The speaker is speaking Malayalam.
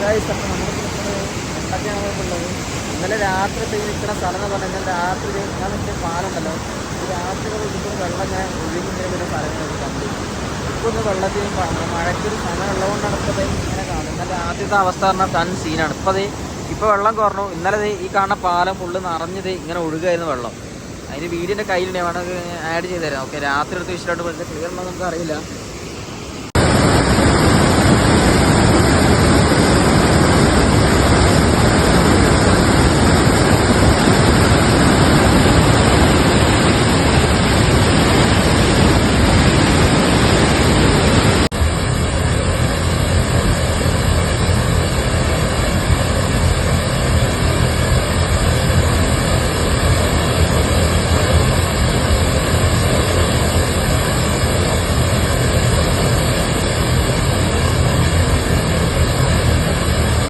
ഗൈസ് അപ്പോൾ നമ്മൾ എന്തൊക്കെയാണ് ഉള്ളത്. ഇന്നലെ രാത്രി ഇപ്പോൾ ഈ നിൽക്കുന്ന സ്ഥലം എന്ന് പറഞ്ഞാൽ ഇന്നലെ രാത്രി ഞാൻ നിൽക്കുന്ന പാലുണ്ടല്ലോ. ഈ രാത്രി ഒരിക്കലും വെള്ളം ഞാൻ ഒഴുകുന്നതിന്റെ സ്ഥലങ്ങളൊക്കെ കണ്ടു. ഇപ്പോൾ ഒന്ന് വെള്ളത്തിനും പ- മഴയ്ക്കൊരു സമയം ഉള്ളതുകൊണ്ടാണ് ഇപ്പോൾ ഇങ്ങനെ കാണുന്നത്. ഇന്നലെ ആദ്യത്തെ അവസ്ഥ പറഞ്ഞാൽ തൻ സീനാണ്. ഇപ്പോൾ ദേ ഇപ്പോൾ വെള്ളം കുറഞ്ഞു. ഇന്നലെ ഈ കാണുന്ന പാലം ഫുള്ള് നിറഞ്ഞത് ഇങ്ങനെ ഒഴുകായിരുന്നു വെള്ളം. അതിന് വീടിന്റെ കയ്യിലുണ്ട്. വേണമെങ്കിൽ ആഡ് ചെയ്ത് തരാം ഓക്കെ രാത്രി എടുത്ത് വെച്ചിട്ടുണ്ട് ക്ലിയർ ഉണ്ടോ നമുക്ക് അറിയില്ല.